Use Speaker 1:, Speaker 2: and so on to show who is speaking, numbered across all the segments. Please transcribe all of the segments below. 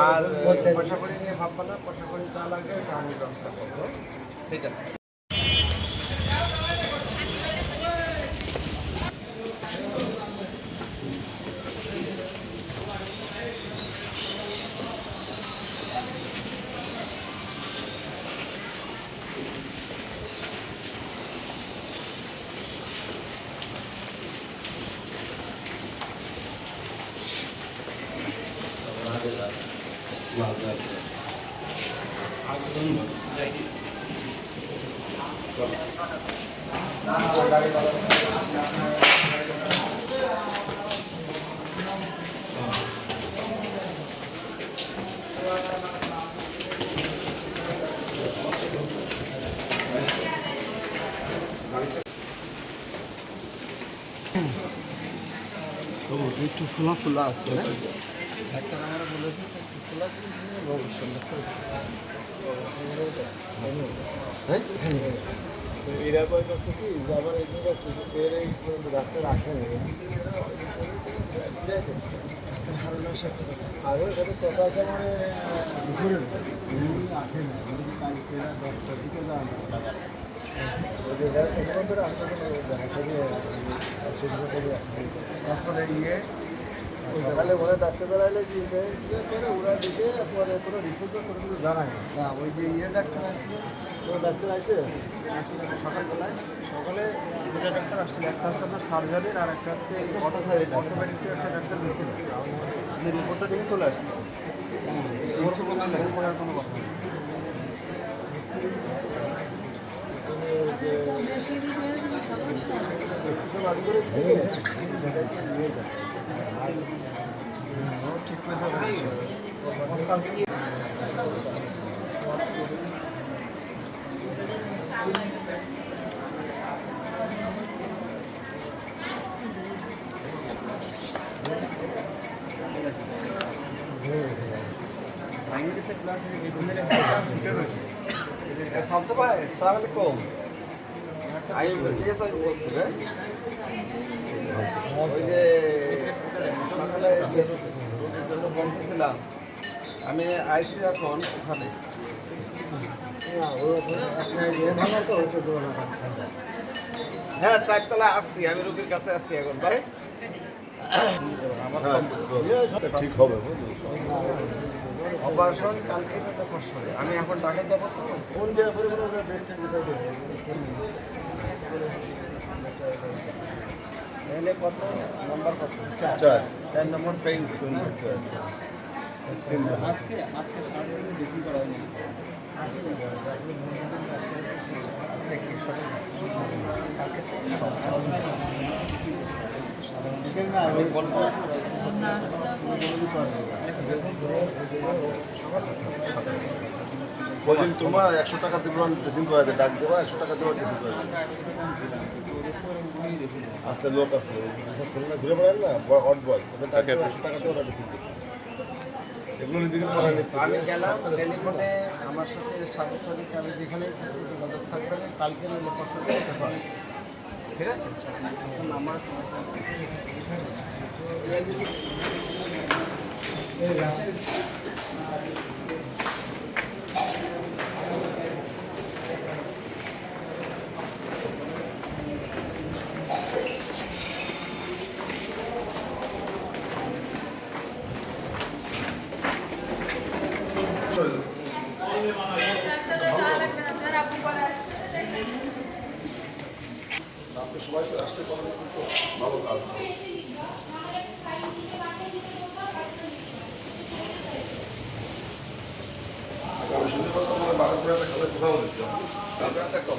Speaker 1: আর পয়সা করে নিয়ে ভাববা না পয়সা করে যা লাগে আমি ব্যবস্থা করব। ঠিক আছে।
Speaker 2: একটু খোলা খোলা আছে না
Speaker 1: ডাক্তার আমার বলেছে একটু খোলা ভবিষ্যৎ এরা কইতেছে কি আবার এই জায়গায় শুধু ফের এই পর্যন্ত ডাক্তার আসেনি আগে সাথে কথা মানে আসে না কালকে এরা দশটার দিকে তারপরে ইয়ে সকালে মনে ডাক্তার করে ওরা দিকে পরে কোনো রিপোর্ট করে কিছু জানায় না ওই যে ইয়ে ডাক্তার আছে তো ডাক্তার আছে সকালবেলায়
Speaker 2: সকালে দুটো ডাক্তার আসছিল একটা হচ্ছে আপনার সার্জারির আর একটা হচ্ছে অটোমেটিক একটা ডাক্তার দিয়েছিল যে রিপোর্টটা নিয়ে চলে আসছে আর কোনো কথা নেই
Speaker 3: বেশি দিন সমস্যা
Speaker 1: শামসু ভাই সালাম আলাইকুম আমি ঠিক আছে বলছি রে আমি আইসি এখন ওখানে হ্যাঁ চারতলা আসছি আমি রোগীর কাছে আসছি এখন ভাই অপারেশন কালকে আমি এখন ঢাকা যাব তো। ফোন দেওয়ার পরে কত? নাম্বার কত? চার।
Speaker 4: চার।
Speaker 1: Number pain.
Speaker 2: আজকে আজকে সারাদিন বেশি করা হয়নি।
Speaker 1: আজকে কি বলব
Speaker 4: বলছেন তোমার একশো টাকা দেবো ড্রেসিং করে দেয় ডাক দেবো একশো টাকা দেবো ড্রেসিং করে আছে লোক আছে। ছেলেরা ঘুরে না? হট বয় ওদের একশো টাকা দেবো ওরা ড্রেসিং দেবে এগুলো
Speaker 1: আমি গেলাম টেলিফোনে আমার সাথে সাংগঠনিক আমি যেখানেই থাকি যোগাযোগ থাকবে কালকে দিন হতে পারে। ঠিক আছে? আমার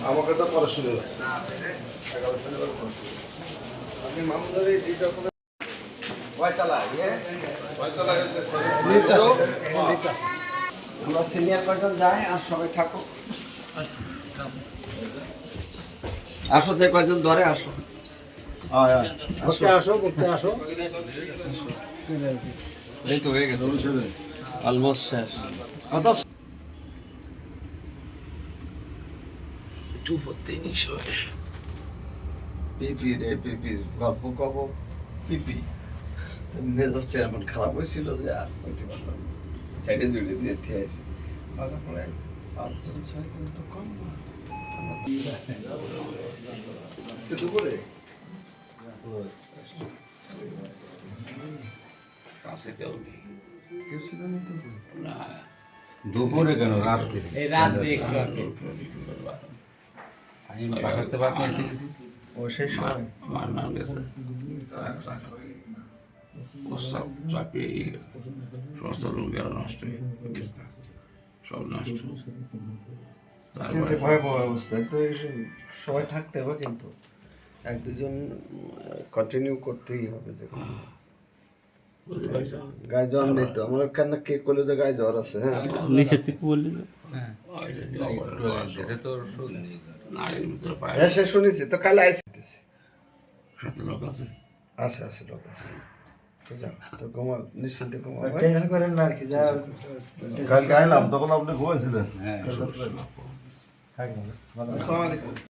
Speaker 4: আমাকে তো পরে শুনে
Speaker 1: আমি মামুনের এই দুইটা পয়তালা ইয়ে আমরা সিনিয়র কয়জন যাই আর সবাই থাকো আসো যে কয়জন ধরে আসো।
Speaker 2: করতে আসো। আসো
Speaker 1: এই তো হয়ে গেছে। অলমোস্ট শেষ। কত? একটু পড়তে পিপি রে পিপির গল্প কব। পিপি। মেজাজটা এমন খারাপ হয়েছিল যে আর বলতে পারলাম না। সাইডে জুড়ে দিয়ে আছে তারপরে পাঁচজন ছয়জন তো কম না।
Speaker 4: দুপুরে?
Speaker 5: কাছে কেউ নেই।
Speaker 1: কেউ ছিল না
Speaker 5: না।
Speaker 2: দুপুরে কেন? রাত্রে? আমি পাঠাতে
Speaker 1: ও সেই সময়
Speaker 5: গেছে। সব চাপিয়ে গেল সমস্ত রুম গেল নষ্ট হয়ে সব নষ্ট। তারপরে
Speaker 1: কিন্তু ভয়াবহ অবস্থা। তো সবাই থাকতে হবে কিন্তু। এক দুজন কন্টিনিউ করতেই হবে যে
Speaker 5: বুঝতে পারছ
Speaker 1: গায়ে জ্বর নেই তো। আমার কেন কে করলে যে গায়ে জ্বর আছে হ্যাঁ?
Speaker 6: নিচে থেকে বললি
Speaker 5: ওই যে জবরের বয়স,
Speaker 2: সেটা তো
Speaker 5: নারীর ভিতরে
Speaker 1: হ্যাঁ সে শুনেছি। তো কালে
Speaker 5: লোক আছে?
Speaker 1: আছে আছে লোক আছে। তো যাও তো ঘুমা নিশ্চিন্তে ঘুমা
Speaker 7: টেনশন করেন না আর কি যা
Speaker 4: কালকে আইলাম তখন আপনি ঘুমাইছিলেন
Speaker 2: হ্যাঁ
Speaker 1: আসসালামু আলাইকুম।